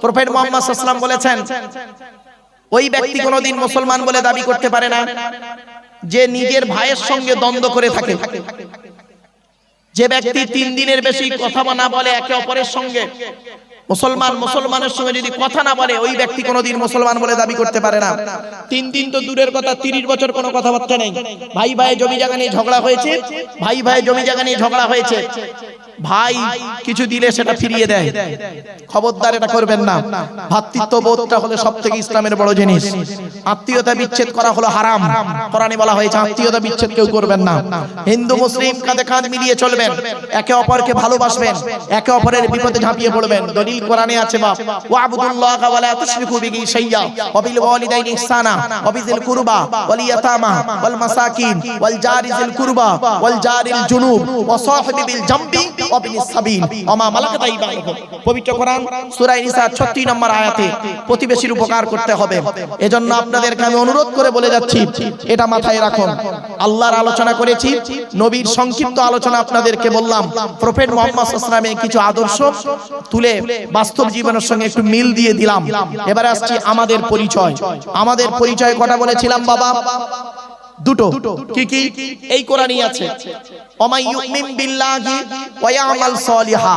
Prophet Mohammad সাল্লাম বলেছেন ওই ব্যক্তি কোনোদিন মুসলমান বলে দাবি করতে পারে না যে নিজের ভাইয়ের সঙ্গে দ্বন্দ্ব করে থাকে। যে ব্যক্তি তিন দিনের বেশি কথা না বলে একে অপরের সঙ্গে মুসলমান মুসলমানের সঙ্গে যদি কথা না বলে ওই ব্যক্তি কোনোদিন মুসলমান বলে দাবি করতে পারে না। তিন দিন তো দূরের কথা তিরিশ বছর কোনো কথাবার্তা নেই। ভাই ভাই জমি জায়গা নিয়ে ঝগড়া হয়েছে? ভাই ভাই জমি জায়গা নিয়ে ঝগড়া হয়েছে? ভাই কিছু দিলে সেটা ফিরিয়ে দেয়। খবরদার এটা করবেন না। ভাতৃত্ব বোধটা হলো সব থেকে ইসলামের বড় জিনিস। আত্মীয়তা বিচ্ছেদ করা হলো হারাম। কোরআনে বলা হয়েছে আত্মীয়তা বিচ্ছেদ কেউ করবেন না। হিন্দু মুসলিম কাঁধে কাঁধ মিলিয়ে চলবেন। একে অপরকে ভালোবাসবেন একে অপরের বিপদে ঝাঁপিয়ে পড়বেন দলিল কোরআনে আছে, বাপ। ওয়া আবুদুল্লাহ ওয়া লা তুশরিকু বিহি শাইয়্যা ওয়া বিল ওয়ালিদাইনি ইহসানা, ওয়া বিযিল কুরবা, ওয়াল ইয়াতামা, ওয়াল মাসাকিন, ওয়াল জারি যিল কুরবা, ওয়াল জারিল জুনুব, ওয়া সাহিবি বিল জামবি, ওয়া বিনিস সাবিল। ওয়া মা মালাকাত আইমানুকুম পবিত্র কোরআন, সূরা নিসা 36 নম্বর আয়াতে প্রতিবেশীর উপকার করতে হবে। এজন্য আপনাদেরকে আমি অনুরোধ করে বলে যাচ্ছি, এটা মাথায় রাখুন। আল্লাহর আলোচনা করেছি, নবীর সংক্ষিপ্ত আলোচনা আপনাদেরকে বললাম। প্রফেট মোহাম্মদ সাল্লামের কিছু আদর্শ তুলে বাস্তব জীবনের সঙ্গে একটু মিল দিয়ে দিলাম। এবারে আসছি আমাদের পরিচয়। আমাদের পরিচয় কটা বলেছিলাম বাবা? দুটো। কি কি? এই কোরআনই আছে। ওমাই ইউমিন বিল্লাহি ওয়া ইয়ামাল সলিহা।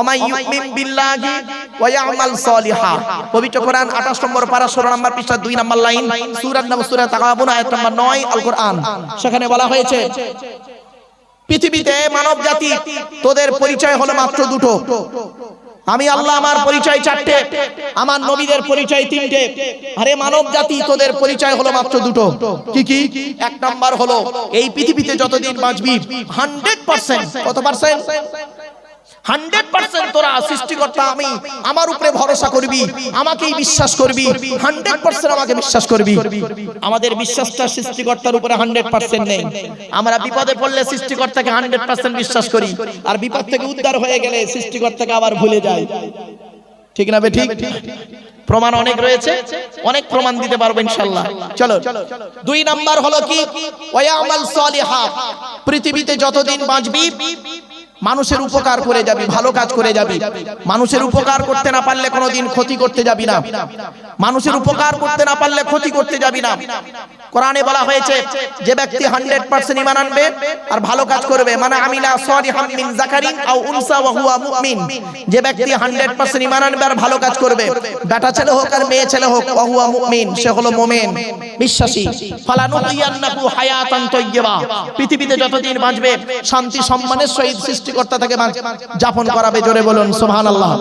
ওমাই ইউমিন বিল্লাহি ওয়া ইয়ামাল সলিহা। পবিত্র কোরআন 28 নম্বর পারা 16 নম্বর পৃষ্ঠা 2 নম্বর লাইন। সূরা নাম সূরা তাকাবুন আয়াত নম্বর 9 আল কোরআন। সেখানে বলা হয়েছে, পৃথিবীতে মানব জাতি তোদের পরিচয় হলো মাত্র দুটো। আমি আল্লাহ আমার পরিচয় চারটে। আমার নবীদের পরিচয় তিনটে। আরে মানব জাতি তোদের পরিচয় হলো মাত্র দুটো। কি কি? এক নাম্বার হলো এই পৃথিবীতে যতদিন বাঁচবি হান্ড্রেড পার্সেন্ট কত পার্সেন্ট হান্ড্রেড পার্সেন্ট তোরা সৃষ্টিকর্তা আমি। আমার উপরে ভরসা করবি। আমাকেই বিশ্বাস করবি। হান্ড্রেড পার্সেন্ট আমাকে বিশ্বাস করবি। আমাদের বিশ্বাসটা সৃষ্টিকর্তার উপরে হান্ড্রেড পার্সেন্ট নেই। আমরা বিপদে পড়লে সৃষ্টিকর্তাকে হান্ড্রেড পার্সেন্ট বিশ্বাস করি। আর বিপদ থেকে উদ্ধার হয়ে গেলে সৃষ্টিকর্তাকে আবার ভুলে যায় ঠিক না ঠিক প্রমাণ অনেক রয়েছে। অনেক প্রমাণ দিতে পারব ইনশাল্লাহ। চলো। দুই নাম্বার হলো কি? ওয়ামাল সলিহা। পৃথিবীতে যতদিন বাঁচবি মানুষের উপকার করে যাবি, ভালো কাজ করে যাবি। মানুষের উপকার করতে না পারলে কোনোদিন ক্ষতি করতে যাবি না। মানুষের উপকার করতে না পারলে ক্ষতি করতে যাবি না। কোরআনে বলা হয়েছে, যে ব্যক্তি 100% ঈমান আনবে আর ভালো কাজ করবে মানে আমিলা সলিহাম মিন যাকারিন আও উনসা ওয়া হুয়া মুমিন। যে ব্যক্তি 100% ঈমান আনবে আর ভালো কাজ করবে, বেটা ছেলে হোক আর মেয়ে ছেলে হোক, ওয়া হুয়া মুমিন, সে হলো মুমিন। বিশ্বাসী। ফালানুহিয়ান্নাহু হায়াতান তাইয়্যিবা। পৃথিবীতে যতদিন বাঁচবে, শান্তি সম্মানের সহিত সৃষ্টিকর্তা থেকে যাপন করাবে, জোরে বলুন, সুবহানাল্লাহ।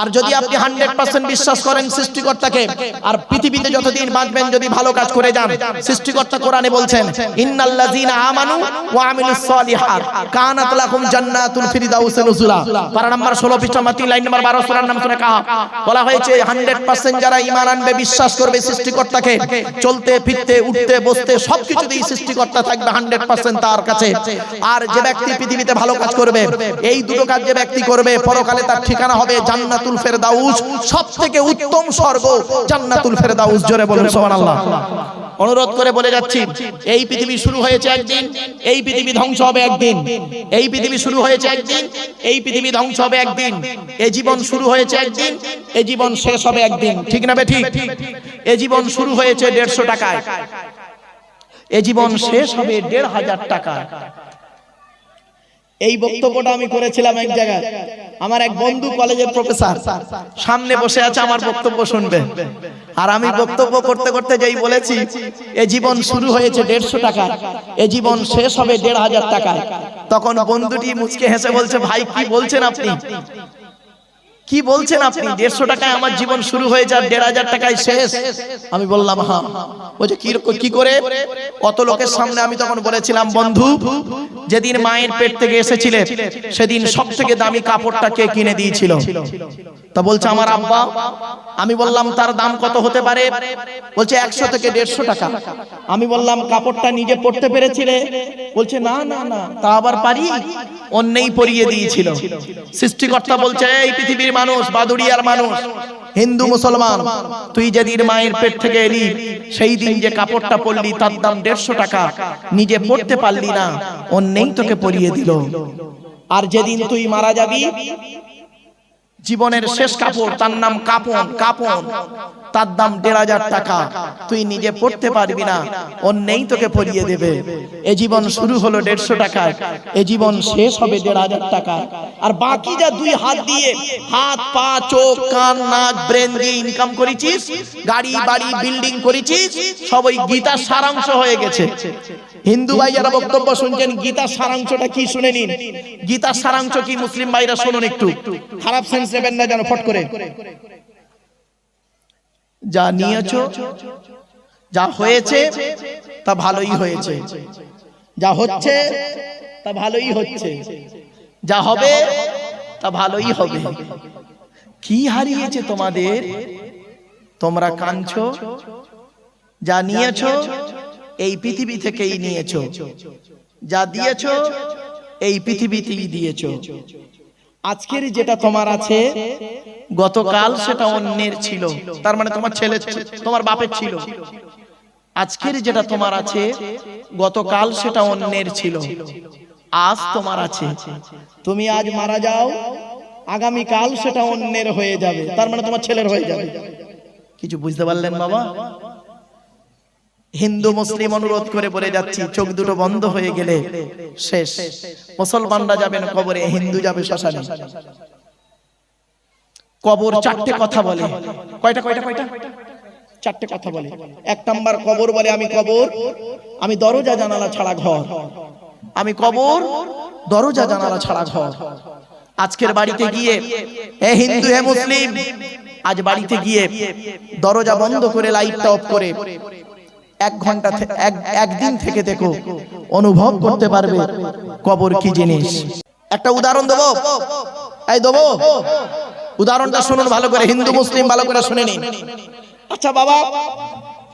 আর যদি আপনি 100% বিশ্বাস করেন সৃষ্টিকর্তাকে, আর পৃথিবীতে যতদিন বাঁচবেন, যদি ভালো কাজ করে যান, সৃষ্টিকর্তা কোরআনে বলছেন, ইন্নাল্লাযীনা আমানু ওয়া আমিলুস সলিহাত কানাত লাকুম জান্নাতুল ফিরদাউস নুজুলা। পারা নাম্বার 16 পৃষ্ঠা মাতি লাইন নাম্বার 12 সূরার নাম শুনে কাহা বলা হয়েছে 100% যারা বিশ্বাস করবে সৃষ্টিকর্তাকে। চলতে, ফিরতে, উঠতে, বসতে সবকিছুতেই সৃষ্টিকর্তা থাকবে 100% তার কাছে। আর যে ব্যক্তি পৃথিবীতে ভালো কাজ করবে এই দুটো কাজ যে ব্যক্তি করবে, পরকালে তার ঠিকানা হবে জান্নাতুল ফেরদাউস, সবথেকে উত্তম স্বর্গ জান্নাতুল ফেরদাউস, জোরে বলুন, সুবহানাল্লাহ। অনুরোধ করে বলে যাচ্ছি, এই পৃথিবী শুরু হয়েছে একদিন, এই পৃথিবী ধ্বংস হবে একদিন, এই পৃথিবী শুরু হয়েছে একদিন, এই পৃথিবী ধ্বংস হবে একদিন এই জীবন শুরু হয়েছে একদিন এই জীবন শেষ হবে একদিন, ঠিক না ঠিক? এই জীবন শুরু হয়েছে দেড়শো টাকায়, এ জীবন শেষ হবে দেড় হাজার টাকা এই বক্তব্যটা আমি করেছিলাম এক জায়গায়। আমার এক বন্ধু কলেজের প্রফেসর, সামনে বসে আছে আমার বক্তব্য শুনবে। আর আমি বক্তব্য করতে করতে যেই বলেছি, এ জীবন শুরু হয়েছে দেড়শো টাকা এ জীবন শেষ হবে দেড় হাজার টাকায়। তখন বন্ধুটি মুচকে হেসে বলছে, ভাই, কি বলছেন আপনি? কি বলছেন আপনি? দেড়শো টাকায় আমার জীবন শুরু হয়ে যায় দেড় হাজার টাকায় শেষ। আমি বললাম হ্যাঁ বলছে, কি কি করে? কত লোকের সামনে আমি তখন বলেছিলাম, বন্ধু, যেদিন মায়ের পেট থেকে এসেছিলেন সেদিন সব থেকে দামি কাপড়টা কে কিনে দিয়েছিল? তা বলছে, আমার আব্বা। আমি বললাম, তার দাম কত হতে পারে? বলছে, একশো থেকে দেড়শো টাকা। আমি বললাম, কাপড়টা নিজে পড়তে পেরেছিলে? বলছে, না না না, তা আবার পারি? অন্যেই পরিয়ে দিয়েছিল। সৃষ্টিকর্তা বলছে, এই পৃথিবীর মানুষ, বাদুড়িয়ার মানুষ, হিন্দু, মুসলমান, তুই যেদিন মায়ের পেট থেকে এলি, সেই দিন যে কাপড়টা পরলি, তার দাম দেড়শো টাকা, নিজে পড়তে পারলি না, অন্যেই তোকে পরিয়ে দিল। আর যেদিন তুই মারা যাবি, জীবনের শেষ কাপড়, তার নাম কাপন কাপন। তার দাম দেড় হাজার টাকা। তুই নিজে পড়তে পারবি না। অন্যেই তোকে পরিয়ে দেবে। এ জীবন শুরু হলো দেড়শো টাকায়। এ জীবন শেষ হবে দেড় হাজার টাকায়। আর বাকি যা দুই হাত দিয়ে হাত, পা, চোখ, কান, নাক ব্রেন দিয়ে ইনকাম করেছিস, গাড়ি, বাড়ি বিল্ডিং করেছিস, সব ওই গীতার সারাংশ হয়ে গেছে। হিন্দু ভাইয়ারা বক্তব্য শুনছেন, গীতার সারাংশটা কি শুনে নিন? গীতার সারাংশ কি মুসলিম ভাইরা শুনুন একটু। খারাপ সেন্স নেবেন না যেন, ফট করে। যা নিয়েছো, যা হয়েছে, তা ভালোই হয়েছে। যা হচ্ছে, তা ভালোই হচ্ছে। যা হবে, তা ভালোই হবে। কি হারিয়েছে তোমাদের? তোমরা কাঁদছো? যা নিয়েছ, এই পৃথিবী থেকেই নিয়েছো। যা দিয়েছ, এই পৃথিবীতেই দিয়েছ। আজকের যেটা তোমার আছে গতকাল সেটা অন্যের ছিল। তার মানে তোমার ছেলে তোমার বাপের ছিল। আজকের যেটা তোমার আছে গতকাল সেটা অন্যের ছিল। আজ তোমার আছে। তুমি আজ মারা যাও আগামী কাল সেটা অন্যের হয়ে যাবে। তার মানে তোমার ছেলের হয়ে যাবে। কিছু বুঝতে পারলেন বাবা? হিন্দু মুসলিম অনুরোধ করে বলে যাচ্ছি চোখ দুটো বন্ধ হয়ে গেলে শেষ। মুসলমানরা যাবেন কবরে হিন্দু যাবে শ্মশানে। কবর চারটে কথা বলে। কয়টা কয়টা কয়টা? চারটে কথা বলে। এক নাম্বার কবর বলে আমি কবর আমি দরজা জানালা ছাড়া ঘর। আমি কবর দরজা জানালা ছাড়া ঘর। আজকের বাড়িতে গিয়ে হে হিন্দু হে মুসলিম আজ বাড়িতে গিয়ে দরজা বন্ধ করে লাইটটা অফ করে এক ঘণ্টা একদিন থেকে দেখো, অনুভব করতে পারবে কবর কি জিনিস। একটা উদাহরণ দেবো? এই দেবো? উদাহরণটা শুনুন ভালো করে, হিন্দু, মুসলিম ভালো করে শুনে নিন। আচ্ছা বাবা,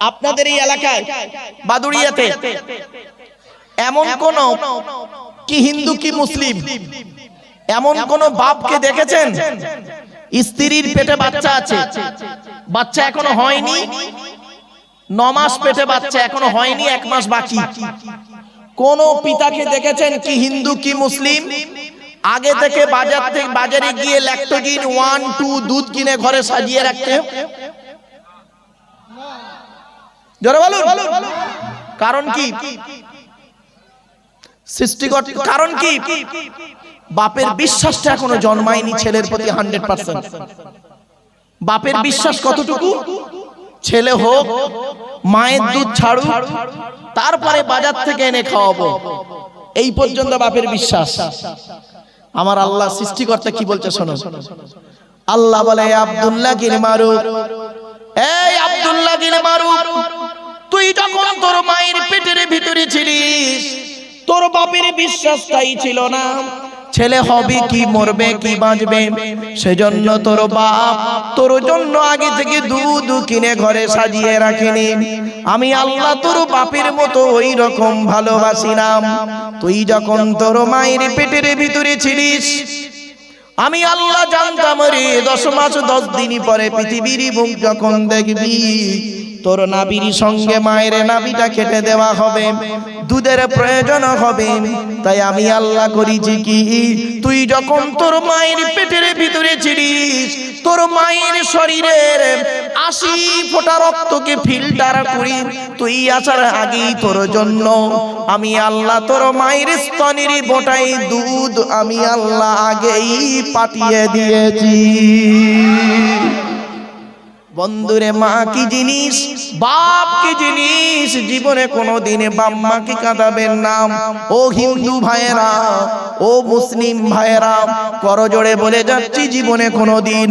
আপনাদের এই এলাকায়, বাদুড়িয়াতে এমন কোন কি হিন্দু কি মুসলিম? এমন কোন বাপকে দেখেছেন? স্ত্রীর পেটে বাচ্চা আছে। বাচ্চা এখনও হয়নি? ন পেটে বাচ্চা এখনও হয়নি, এক মাস বাকি। কোন পিতাকে দেখেছেন কি হিন্দু, কি মুসলিম? আগে থেকে বাজার থেকে বাজারে গিয়ে ল্যাক্টোজিন ওয়ান, টু দুধ কিনে ঘরে সাজিয়ে রাখতে। জোরে বলুন। কারণ কি? সৃষ্টিকর কারণ কি? বাপের বিশ্বাসটা এখনও জন্মায়নি ছেলের প্রতি হান্ড্রেড পার্সেন্ট বাপের বিশ্বাস কতটুকু? ছেলে হোক, মায়ের দুধ ছাড়ু তারপরে বাজার থেকে এনে খাওয়াবো। এই পর্যন্ত বাপের বিশ্বাস। আমার আল্লাহ সৃষ্টিকর্তা কি বলছে শোনো। আল্লাহ বলে আব্দুল্লাহ গির মারু এই আব্দুল্লাহ গির মারু তুই যখন তোর মায়ের পেটের ভিতরে ছিলিস, তোর বাপের বিশ্বাসটাই ছিল না। ছেলে হবে কি মরবে, কি বাঁচবে? সেজন্য তোর বাপ তোর জন্য আগে থেকে দুধ কিনে ঘরে সাজিয়ে রাখেনি। আমি আল্লাহ তোর বাপের মতো ওই রকম ভালোবাসিলাম তুই যখন তোর মায়ের পেটের ভিতরে ছিলিস, আমি আল্লাহ জানতাম রে, দশ মাস দশ দিন পরে পৃথিবীর মুখ যখন দেখবি তোর নাবির সঙ্গে মায়ের নাবিটা কেটে দেওয়া হবে। দুধের প্রয়োজন হবে। তাই আমি আল্লাহ করিছি কি? তুই যখন তোর মায়ের পেটের ভিতরে ছিলিস, তোর মায়ের শরীরের আশি ফোঁটা রক্তকে ফিল্টার করি তুই আসার আগেই তোর জন্য। আমি আল্লাহ তোর মায়ের স্তনের বোটাই দুধ আমি আল্লাহ আগেই পাঠিয়ে দিয়েছি। বন্ধুরে মা কি জিনিস? বাপ কি জিনিস? জীবনে কোনো দিনে বাপ মা মাকে কাঁদাবেন নাম ও হিন্দু ভাইয়েরা, ও মুসলিম ভাইয়েরা, করজোড়ে বলে যাচ্ছি জীবনে কোনো দিন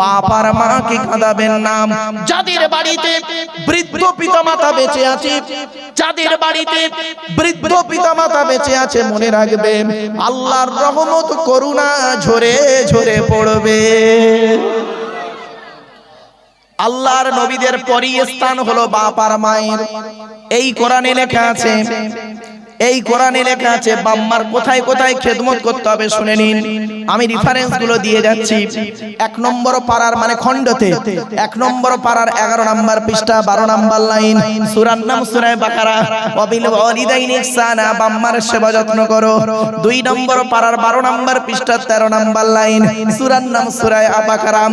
বাপ আর মাকে কাঁদাবেন নাম যাদের বাড়িতে বৃদ্ধ পিতা পিতামাতা বেঁচে আছে, যাদের বাড়িতে বৃদ্ধ পিতা পিতামাতা বেঁচে আছে, মনে রাখবেন আল্লাহর রহমত করুণা ঝরে ঝরে পড়বে। আল্লাহর নবীদের পরই স্থান হলো বাপ আর মায়ের। এই কোরআনে লেখা আছে, এই কোরআনে লেখা আছে, বাম্মার কোথায় কোথায় খেদমত করতে হবে শুনে নিন। আমি রেফারেন্সগুলো দিয়ে যাচ্ছি। এক নম্বর পাড়ার মানে খণ্ডতে। এক নম্বর পাড়ার এগারো নম্বর পৃষ্ঠা, বারো নম্বর লাইন। সুরার নাম সুরায় বাকারা। অবিল ওয়ালিদাইন ইহসানা, বাম্মার সেবা যত্ন করো। দুই নম্বর পাড়ার বারো নম্বর পৃষ্ঠা, তেরো নম্বর লাইন। সুরার নাম সুরায় আবাকারাম।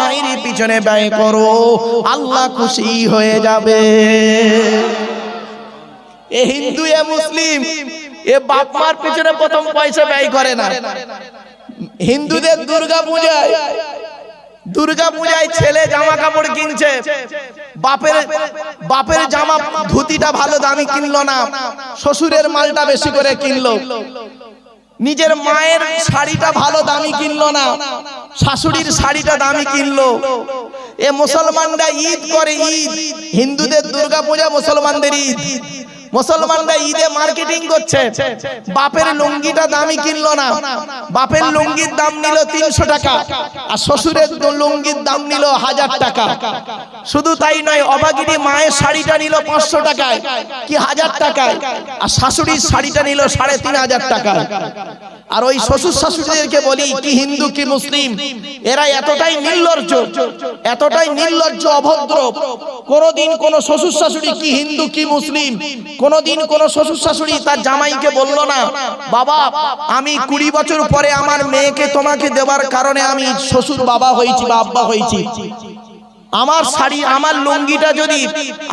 মায়ের পিছনে ব্যয় করো, আল্লাহ খুশি হয়ে যাবে। এ হিন্দু, এ মুসলিম, এ বাপ মার পিছনে প্রথম পয়সা ব্যয় করে না। হিন্দুদের দুর্গা পূজায় দুর্গা পূজায় ছেলে জামা কাপড় কিনছে, বাপের বাপের জামা ধুতিটা ভালো দামি কিনলো না, শ্বশুরের মালটা বেশি করে কিনলো। নিজের মায়ের শাড়িটা ভালো দামি কিনলো না, শাশুড়ির শাড়িটা দামি কিনলো। এ মুসলমানরা ঈদ করে ঈদ, হিন্দুদের দুর্গা পূজা মুসলমানদের ঈদ। মুসলমানরা ঈদে মার্কেটিং করছে। বাপের লুঙ্গিটা দামি কিনলো না। বাপের লুঙ্গির দাম নিল তিনশো টাকা আর শ্বশুরের লুঙ্গির দাম নিল হাজার টাকা। শুধু তাই নয় অবাগিনী মায়ের শাড়িটা নিল পাঁচশো টাকায়। কি হাজার টাকায়? আর শাশুড়ির শাড়িটা নিল সাড়ে তিন হাজার টাকায়। আর ওই শ্বশুর শাশুড়িদেরকে বলি, কি হিন্দু, কি মুসলিম, এরা এতটাই নির্লজ্জ এতটাই নির্লজ্জ, অভদ্র। কোনদিন কোন শ্বশুর শাশুড়ি কি হিন্দু, কি মুসলিম কোনদিন কোন শ্বশুর শাশুড়ি তার জামাইকে বলল না, বাবা, আমি কুড়ি বছর পরে আমার মেয়েকে তোমাকে দেওয়ার কারণে আমি শ্বশুর বাবা হয়েছি বা আব্বা হয়েছি। আমার শাড়ি, আমার লুঙ্গিটা যদি,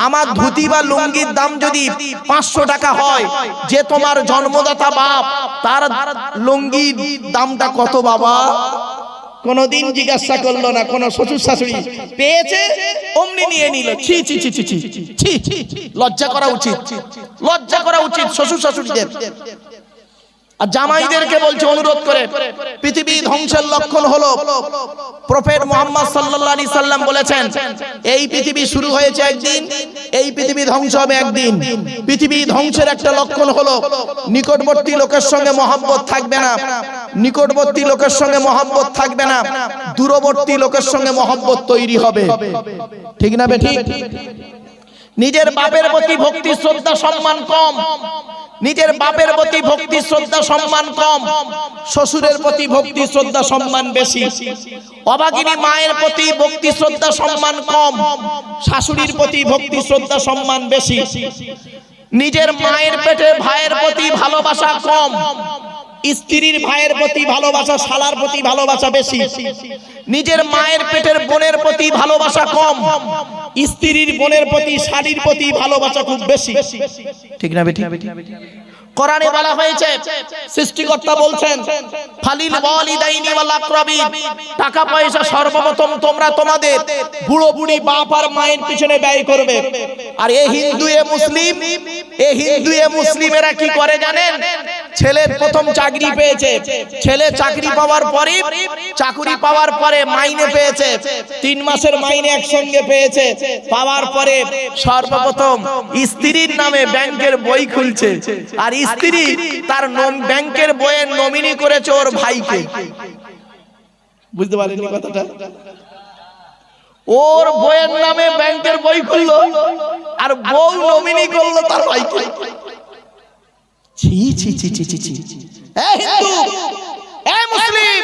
আমার ধুতি বা লুঙ্গির দাম যদি পাঁচশো টাকা হয়, যে তোমার জন্মদাতা বাপ, তার লুঙ্গির দামটা কত বাবা? কোনদিন জিজ্ঞাসা করল না কোনো শ্বশুর শাশুড়ি। পেয়েছে? অমনি নিয়ে নিল। ছি ছি ছি ছি ছি ছি ছি লজ্জা করা উচিত। লজ্জা করা উচিত শ্বশুর শাশুড়িদের। আর জামাইদেরকে বলছে, অনুরোধ করে, পৃথিবী ধ্বংসের লক্ষণ হলো, প্রফেট মোহাম্মদ আলাইহি সাল্লাম বলেছেন, এই পৃথিবী শুরু হয়েছে একদিন, এই পৃথিবী ধ্বংস হবে একদিন। পৃথিবী ধ্বংসের একটা লক্ষণ হলো, নিকটবর্তী লোকের সঙ্গে মহব্বত থাকবে না, নিকটবর্তী লোকের সঙ্গে মহব্বত থাকবে না, দূরবর্তী লোকের সঙ্গে মহব্বত তৈরি হবে। ঠিক না বে ঠিক? নিজের বাপের প্রতি ভক্তি, শ্রদ্ধা, সম্মান কম। নিজের বাপের প্রতি ভক্তি, শ্রদ্ধা, সম্মান কম, শ্বশুরের প্রতি ভক্তি, শ্রদ্ধা, সম্মান বেশি। অভাগিনী মায়ের প্রতি ভক্তি, শ্রদ্ধা, সম্মান কম, শাশুড়ির প্রতি ভক্তি, শ্রদ্ধা, সম্মান বেশি। নিজের মায়ের পেটে ভাইয়ের প্রতি ভালোবাসা কম স্ত্রীর ভাইয়ের প্রতি ভালোবাসা, শালার প্রতি ভালোবাসা বেশি। নিজের মায়ের পেটের বোনের প্রতি ভালোবাসা কম। স্ত্রীর বোনের প্রতি শাড়ির প্রতি ভালোবাসা খুব বেশি। ঠিক না বেটি? কোরআনে বলা হয়েছে, সৃষ্টিকর্তা বলছেন, ফালিল ওয়ালিদাইনি ওয়াল আকরাবিন টাকা পয়সা সর্বপ্রথম তোমরা তোমাদের বুড়ো বুড়ি বাপ আর মায়ের পিছনে ব্যয় করবে। আর এ হিন্দু, এ মুসলিম, এ হিন্দু, এ মুসলিমেরা কি করে জানেন? ছেলের প্রথম চাকরি পেয়েছে। ছেলে চাকরি পাওয়ার পরে চাকরি পাওয়ার পরে মাইনে পেয়েছে। তিন মাসের মাইনে একসঙ্গে পেয়েছে। পাওয়ার পরে সর্বপ্রথম স্ত্রীর নামে ব্যাংকের বই খুলছে। আর স্ত্রী তার ব্যাংকের বইয়ের নমিনি করেছে ওর ভাইকে। বুঝতে পারেননি কথাটা? ওর বইয়ের নামে ব্যাংকের বই খুললো, আর বউ নমিনি করল তার ভাইকে। ছি ছি ছি ছি ছি ছি। হিন্দু মুসলিম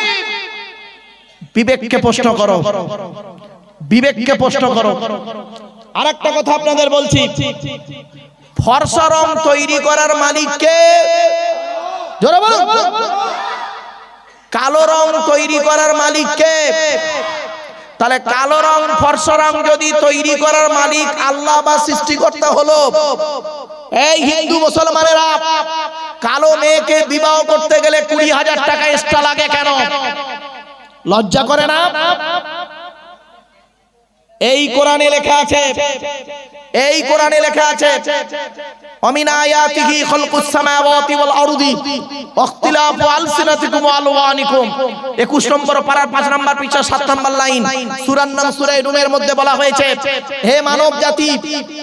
বিবেককে প্রশ্ন করো। বিবেককে প্রশ্ন করো। আর একটা কথা আপনাদের বলছি। ফর্সা রং তৈরি করার মালিককে জোরে বলুন। কালো রং তৈরি করার মালিককে। তাহলে কালো রং ফর্সা রং যদি তৈরি করার মালিক আল্লাহ বা সৃষ্টিকর্তা হলো এই হিন্দু মুসলমানেরা, কালো মেয়েকে বিবাহ করতে গেলে কুড়ি হাজার টাকা এক্সট্রা লাগে কেন? লজ্জা করে না? এই কোরআনে লেখা আছে এই কোরআনে লেখা আছে, অমিন আয়াতিহি খালকুস সামাওয়াতি ওয়াল আরদি ইখতিলাফু আলসিনাতিকুম ওয়া আলওয়ানিকুম। 21 নম্বর পারার 5 নম্বর পৃষ্ঠা 7 নম্বর লাইন, সূরার নাম সূরা রুমের মধ্যে বলা হয়েছে, হে মানব জাতি,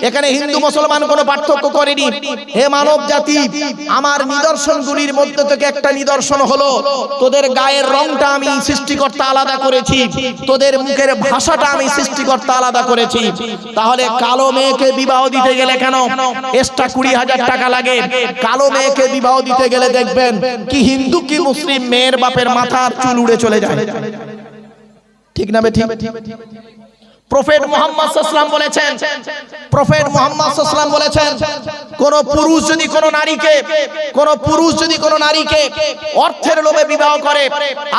এখানে হিন্দু, মুসলমান কোনো পার্থক্য করেনি। হে মানব জাতি, আমার নিদর্শনগুলির মধ্যে থেকে একটা নিদর্শন হলো, তোদের গায়ের রংটা আমি সৃষ্টিকর্তা আলাদা করেছি, তোদের মুখের ভাষাটা আমি সৃষ্টিকর্তা আলাদা করেছি। তাহলে কালো মেয়েকে বিবাহ দিতে গেলে কেন? এক্সট্রা কুড়ি হাজার টাকা লাগে। কালো মেয়েকে বিবাহ দিতে গেলে দেখবেন কি হিন্দু কি মুসলিম মেয়ের বাপের মাথার চুল উড়ে চলে যায়। ঠিক না ঠিক? প্রফেট মোহাম্মদ সাল্লাম বলেছেন প্রফেট মোহাম্মদ সাল্লাম বলেছেন কোন পুরুষ যদি কোন নারীকে কোন পুরুষ যদি কোন নারীকে অর্থের লোভে বিবাহ করে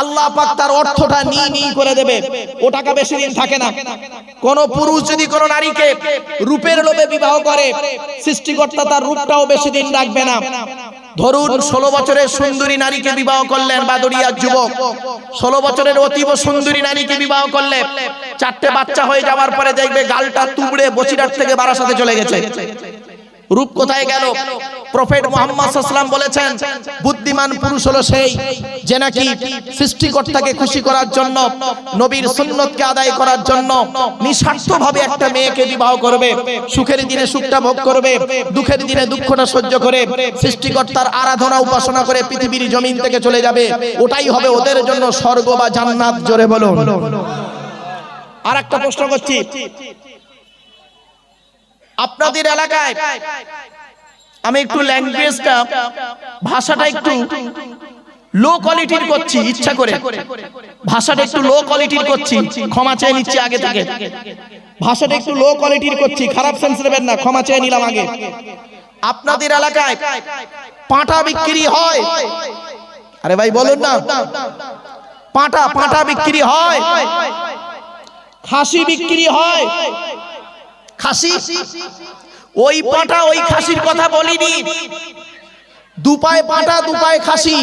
আল্লাহ পাক তার অর্থটা নিয়ে নিয়ে করে দেবে। ও টাকা বেশি দিন থাকে না। কোন পুরুষ যদি কোন নারীকে রূপের লোভে বিবাহ করে সৃষ্টিকর্তা তার রূপটাও বেশি দিন রাখবে না। ধরুন, ষোলো বছরের সুন্দরী নারীকে বিবাহ করলেন বাদরিয়ার যুবক। ষোলো বছরের অতীব সুন্দরী নারীকে বিবাহ করলে চারটে বাচ্চা হয়ে যাওয়ার পরে দেখবে গালটা তুবড়ে বসিরাট থেকে বারাসাতে চলে গেছে। রূপ কোথায় গেল? প্রফেট মোহাম্মদ সাল্লাম বলেছেন, বুদ্ধিমান পুরুষ হলো সেই যে নাকি সৃষ্টিকর্তাকে খুশি করার জন্য, নবীর সুন্নতকে আদায় করার জন্য নিঃস্বার্থভাবে একটা মেয়েকে বিবাহ করবে, সুখের দিনে সুখটা ভোগ করবে, দুঃখের দিনে দুঃখটা সহ্য করে, সৃষ্টিকর্তার আরাধনা উপাসনা করে পৃথিবীর জমিন থেকে চলে যাবে। ওটাই হবে ওদের জন্য স্বর্গ বা জান্নাত, জোরে বলুন। আর একটা প্রশ্ন করছি আপনাদের এলাকায়। আমি একটু ল্যাঙ্গুয়েজটা ভাষাটা একটু লো কোয়ালিটির করছি ইচ্ছা করে। ভাষাটা একটু লো কোয়ালিটির করছি ক্ষমা চেয়ে নিচ্ছি আগে থেকে। ভাষাটা একটু লো কোয়ালিটির করছি খারাপ সেন্স নেবেন না ক্ষমা চেয়ে নিলাম আগে। আপনাদের এলাকায় পাঁঠা বিক্রি হয়। আরে ভাই বলুন না। পাঁঠা পাঁঠা বিক্রি হয়। খাসি বিক্রি হয়। খাসি? ওই পাটা ওই খাসির কথা বলিনি। দুপায় পাটা দুপায় খাসি।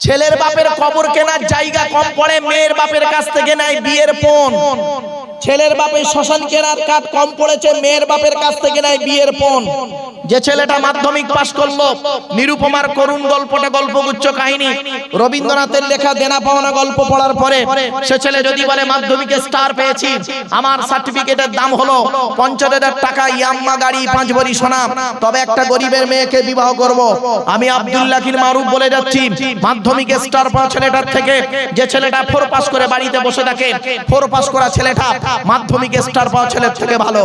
ছেলের বাপের কবর কেনার জায়গা কম পড়ে মেয়ের বাপের কাছ থেকে নেয় বিয়ের পণ ছেলের বাপের শ্মশান কেনার কাঠ কম পড়েছে, মেয়ের বাপের কাছ থেকে নেয় বিয়ের পণ যে ছেলেটা মাধ্যমিক পাশ করল, নিরুপমার করুণ গল্পটা গল্পগুচ্ছ কাহিনী, রবীন্দ্রনাথের লেখা দেনা পাওনা গল্প পড়ার পরে সে ছেলে যদি বলে, মাধ্যমিকে স্টার পেয়েছি, আমার সার্টিফিকেটের দাম হলো পঞ্চাশ হাজার টাকা, ইয়াম্মা গাড়ি পাঁচ ভরি সোনা। তবে একটা গরিবের মেয়েকে বিবাহ করব। আমি আব্দুল্লাহির মারুফ বলে যাচ্ছি, মাধ্যমিকে স্টার পাওয়া ছেলেটার থেকে যে ছেলেটা ফোর পাস করে বাড়িতে বসে থাকে ফোর পাস করা ছেলেটা মাধ্যমিকে স্টার পাওয়া ছেলের থেকে ভালো।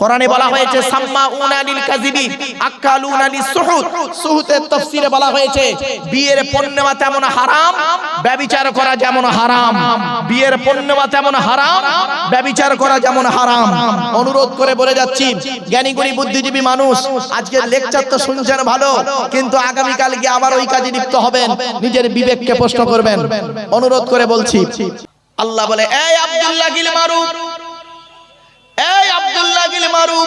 কোরআনে বলা হয়েছে সাম্মা উনালিল কাযিবি আকালুনা লিসুহুদ সুহুতের তাফসীরে বলা হয়েছে, বিয়ের পণ্যমা তেমন হারাম ব্যভিচার করা যেমন হারাম। বিয়ের পণ্যমা তেমন হারাম ব্যভিচার করা যেমন হারাম। অনুরোধ করে বলে যাচ্ছি জ্ঞানী গুণী বুদ্ধিজীবী মানুষ আজকে লেকচার তো শুনছেন ভালো, কিন্তু আগামী কাল গিয়ে আবার ওই কাজে লিপ্ত হবেন, নিজের বিবেককে প্রশ্ন করবেন। অনুরোধ করে বলছি। আল্লাহ বলে, এই আব্দুল্লাহ গিল মারু এই আব্দুল্লাহ গিল মারু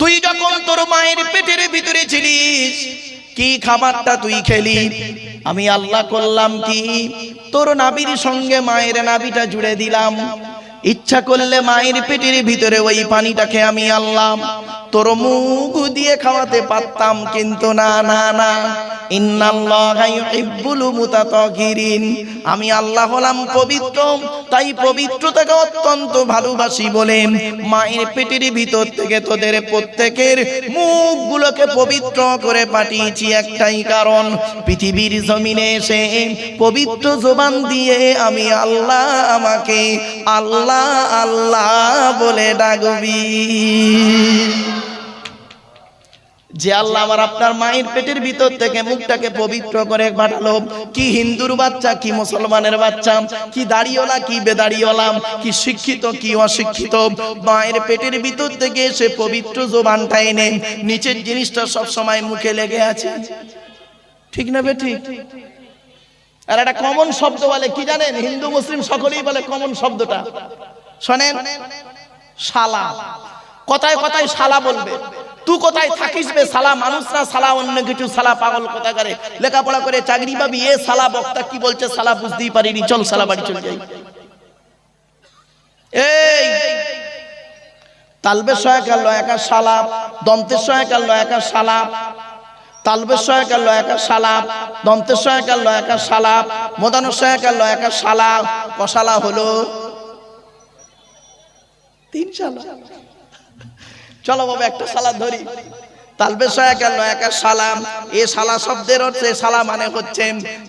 তুই যখন তোর মায়ের পেটের ভিতরে ছিলিস, কি খাবারটা তুই খেলি? আমি আল্লাহ করলাম কি? তোর নাবির সঙ্গে মায়ের নাবিটা জুড়ে দিলাম। ইচ্ছা করলে মায়ের পেটের ভিতরে ওই পানিটাকে আমি আল্লাহ তোর মুখ দিয়ে খাওয়াতে পারতাম, কিন্তু না না না। আমি আল্লাহ হলাম পবিত্র, তাই পবিত্রতাকে অত্যন্ত ভালোবাসি বলে মায়ের পেটের ভিতর থেকে তোদের প্রত্যেকের মুখগুলোকে পবিত্র করে পাঠিয়েছি একটাই কারণ, পৃথিবীর জমিনে এসে পবিত্র জোবান দিয়ে আমি আল্লাহ আমাকে আল্লাহ আল্লাহ বলে ডাকবি। যে আল্লাহ আমার আপনার মায়ের পেটের ভিতর থেকে মুখটাকে পবিত্র করে পাঠালো। কি হিন্দুর বাচ্চা, কি মুসলমানের বাচ্চা, কি দাড়িওয়ালা, কি বেদাড়িওয়ালা, কি শিক্ষিত, কি অশিক্ষিত। মায়ের পেটের ভিতর থেকে সে পবিত্র জোবানটা এনে নিচের জিনিসটা সব সময় মুখে লেগে আছে। ঠিক না বে ঠিক? আর একটা কমন শব্দ বলে, কি জানেন? হিন্দু, মুসলিম সকলেই বলে কমন শব্দটা। শোনেন, শালা। কথায় কথায় শালা বলবে। তুই কোথায় থাকিস বে সালা মানুষ না সালা অন্য কিছু সালা পাগল কথা করে? লেখাপড়া করে চাকরি পাবি, এ সালা বক্তা কি বলছে সালা বুঝতেই পারিনি। চল সালা বাড়ি চলে যাই। এই! তালবের সহায়কার লয়াকার সালাপ দন্তের সহায়কার লয়াকার সালাপ তালবের সহায়কার লয়াকার সালাপ দন্তের সহায়কার লয়াকার সালাপ মোদানোর সহায়কার লয়াকার সালাপ কসালা হলো তিন সালা চলো বাবা, একটা সালাদ ধরি। তালবে সয়াকার লয়াকার সালাম এ সালা শব্দের হচ্ছে সালা মানে হচ্ছে,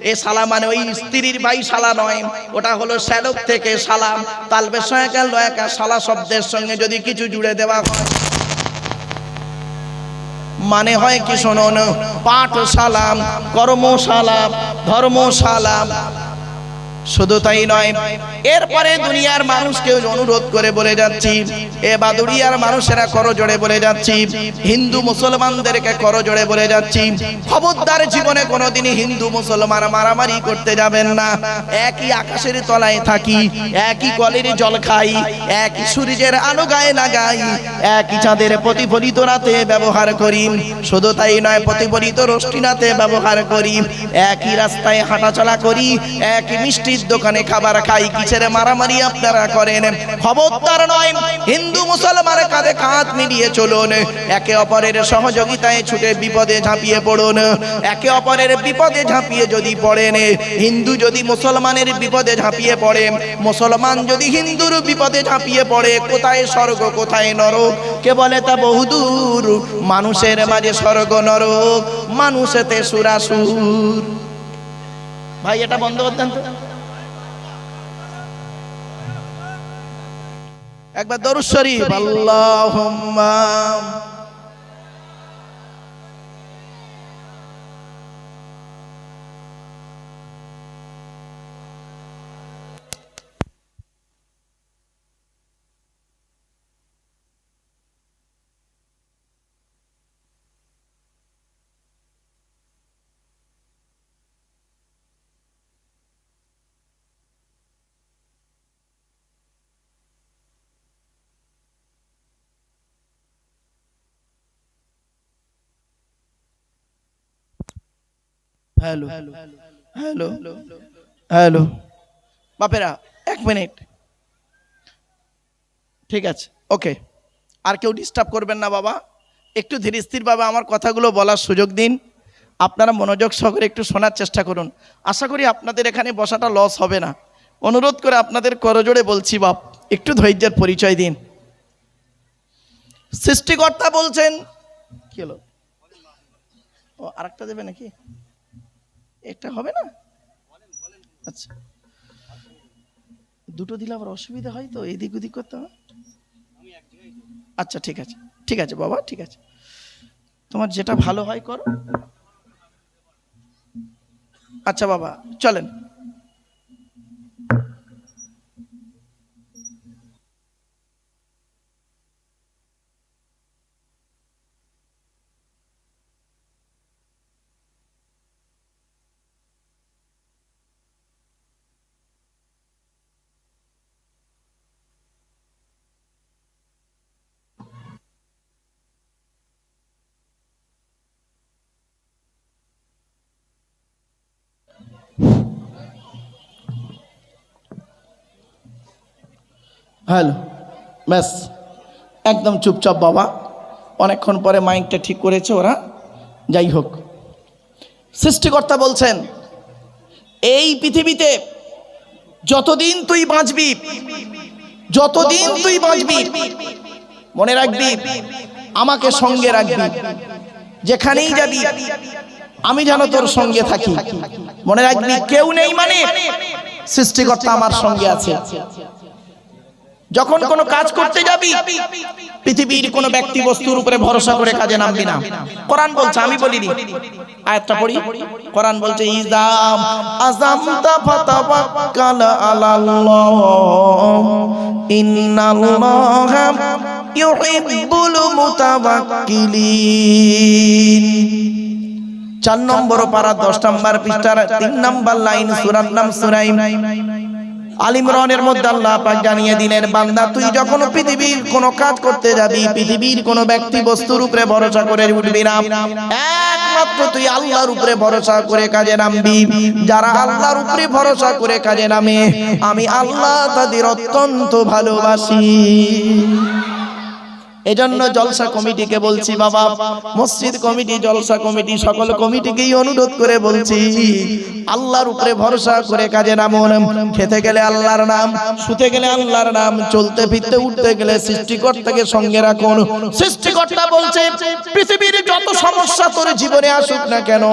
এ সালা মানে ওই স্ত্রীর ভাই সালা নয়, ওটা হলো শ্যালক থেকে সালাম তালবে সয়াকার লয়াকার সালা শব্দের সঙ্গে যদি কিছু জুড়ে দেওয়া হয়। মানে হয় কি শুনুন পাঠশালা কর্মশালা ধর্মশালা শুধু তাই নয়, এরপরে দুনিয়ার মানুষকে অনুরোধ করে বলে যাচ্ছি, এ বাদুড়িয়ার মানুষেরা করো করজোড়ে বলে যাচ্ছি, হিন্দু মুসলমানদেরকে করো করজোড়ে বলে যাচ্ছি, খবরদার জীবনে কোনোদিনই হিন্দু মুসলমান মারামারি করতে যাবেন না। একই আকাশের তলায় থাকি, একই কলের জল খাই, একই সূর্যের আলো গায়ে লাগাই, একই চাঁদের প্রতিফলিত রাতে ব্যবহার করি, শুধু তাই নয়, প্রতিফলিত রাতে ব্যবহার করি, একই রাস্তায় হাঁটাচলা করি, একই মিষ্টির দোকানে খাবার খাই, কিসের মারামারি আপনারা করেন? খবরদার নয়, হিন্দু মুসলমান কাঁধে কাঁধ মিলিয়ে চলুন। একে অপরের সহযোগিতায় ছুটে বিপদে ঝাঁপিয়ে পড়ুন। একে অপরের বিপদে ঝাঁপিয়ে যদি পড়েন, হিন্দু যদি মুসলমানের বিপদে ঝাঁপিয়ে পড়ে, মুসলমান যদি হিন্দুর বিপদে ঝাঁপিয়ে পড়ে, কোথায় স্বর্গ, কোথায় নরক? কে বলে তা বহুদূর মানুষের মাঝে স্বর্গ, নরক। মানুষেতে সুরাসুর। ভাই, এটা বন্ধ করতেন তো। একবার দরুদ শরীফ আল্লাহুম্মা। হ্যালো হ্যালো হ্যালো বাপেরা, এক মিনিট ঠিক আছে ওকে আর কেউ ডিস্টার্ব করবেন না বাবা। একটু ধীরে স্থিরভাবে আমার কথাগুলো বলার সুযোগ দিন। আপনারা মনোযোগ সহকারে একটু শোনার চেষ্টা করুন। আশা করি আপনাদের এখানে বসাটা লস হবে না। অনুরোধ করে আপনাদের করজোড়ে বলছি বাপ, একটু ধৈর্যের পরিচয় দিন। সৃষ্টিকর্তা বলছেন, কি হলো? ও, আরেকটা দেবে নাকি? একটা হবে না? আচ্ছা। দুটো দিলে আবার অসুবিধা হয় তো, এদিক ওদিক করতে হবে? আচ্ছা ঠিক আছে। ঠিক আছে বাবা, ঠিক আছে। তোমার যেটা ভালো হয় করো। আচ্ছা বাবা, চলেন। হ্যালো, ব্যাস। একদম চুপচাপ বাবা। অনেকক্ষণ পরে মাইকটা ঠিক করেছে ওরা। যাই হোক। সৃষ্টিকর্তা বলছেন, এই পৃথিবীতে যতদিন তুই বাঁচবি, যতদিন তুই বাঁচবি, মনে রাখবি, আমাকে সঙ্গে রাখবি। যেখানেই যাবি, আমি যেন তোর সঙ্গে থাকি। মনে রাখবি, কেউ নেই মানে সৃষ্টিকর্তা আমার সঙ্গে আছে। যখন কোনো কাজ করতে যাবি পৃথিবীর কোনো ব্যক্তি বস্তুর উপরে ভরসা করে কাজে নামবি না। কোরআন বলছে আমি বলিনি। আয়াতটা পড়ি। কোরআন বলছে ইজাম আযামতা ফাতাওয়াক্কাল আলাল্লাহ। ইন্নাল্লাহা ইউহিব্বুল মুতাওয়াক্কিলিন. চার নম্বর পারা দশ নম্বর পৃষ্ঠার তিন নম্বর লাইন সুরার নাম সুরাইম। আলিমরনের মধ্যে আল্লাহ পাক জানিয়ে দিলেন, বান্দা, তুই যখন পৃথিবীর কোনো কাজ করতে যাবি, পৃথিবীর কোনো ব্যক্তি বস্তুর উপরে ভরসা করে উঠবি না। একমাত্র তুই আল্লাহর উপরে ভরসা করে কাজে নামবি। যারা আল্লাহর উপরে ভরসা করে কাজে নামে, আমি আল্লাহ তাদের অত্যন্ত ভালোবাসি। এজন্য জলসা কমিটিকে বলছি বাবা মসজিদ কমিটি জলসা কমিটি সকল কমিটিকেই অনুরোধ করে বলছি। আল্লাহর উপরে ভরসা করে কাজে নামুন খেতে গেলে আল্লাহর নাম শুতে গেলে আল্লাহর নাম চলতে ফিরতে উঠতে গেলে সৃষ্টিকর্তাকে সঙ্গে রাখুন। সৃষ্টিকর্তা বলছে পৃথিবীর যত সমস্যা তোর জীবনে আসুক না কেন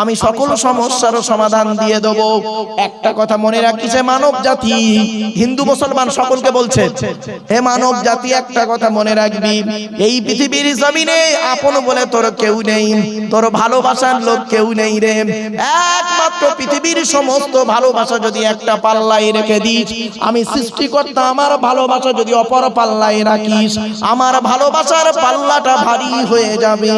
আমি সকল সমস্যারও সমাধান দিয়ে দেব। একটা কথা মনে রাখিছে মানব জাতি হিন্দু মুসলমান সকলকে বলছে হে মানব জাতি একটা কথা মনে রাখবি এই পৃথিবীর জমিনে আপন বলে তোর কেউ নেই, তোর ভালোবাসার লোক কেউ নেই রে। একমাত্র পৃথিবীর সমস্ত ভালোবাসা যদি একটা পাল্লাই রেখে দিস, আমি সৃষ্টিকর্তা, আমার ভালোবাসা যদি অপর পাল্লাই রাখিস, আমার ভালোবাসার পাল্লাটা ভারী হয়ে যাবে।